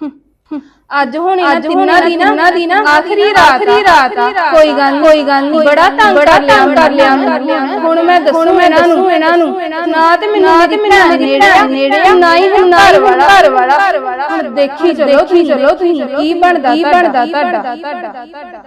S1: ਹਮ, ਅੱਜ ਹੁਣ ਇਹਨਾਂ ਤਿੰਨਾਂ ਦੀ ਨਾ ਤਿੰਨਾਂ ਦੀ ਨਾ ਆਖਰੀ ਰਾਤ ਆਖਰੀ ਰਾਤ ਆ। ਕੋਈ ਗੱਲ ਨੀ, ਕੋਈ ਗੱਲ ਨਹੀਂ। ਬੜਾ ਤੰਗ ਬੜਾ ਤੰਗ ਕਰ ਲਿਆ। ਹੁਣ ਮੈਂ ਦੱਸੂ ਇਹਨਾਂ ਨੂੰ ਇਹਨਾਂ ਨੂੰ। ਨਾ। ਤੇ ਮੈਨੂੰ ਨਾ ਤੇ ਮੈਨੂੰ ਨੇੜੇ ਨੇੜੇ ਨਾ ਹੀ ਹੁਣ ਘਰ ਵਾਲਾ ਘਰ ਵਾਲਾ। ਹੁਣ ਦੇਖੀ ਚਲੋ ਤੁਸੀਂ ਚਲੋ ਤੁਸੀਂ ਕੀ ਬਣਦਾ ਕੀ ਬਣਦਾ ਤੁਹਾਡਾ।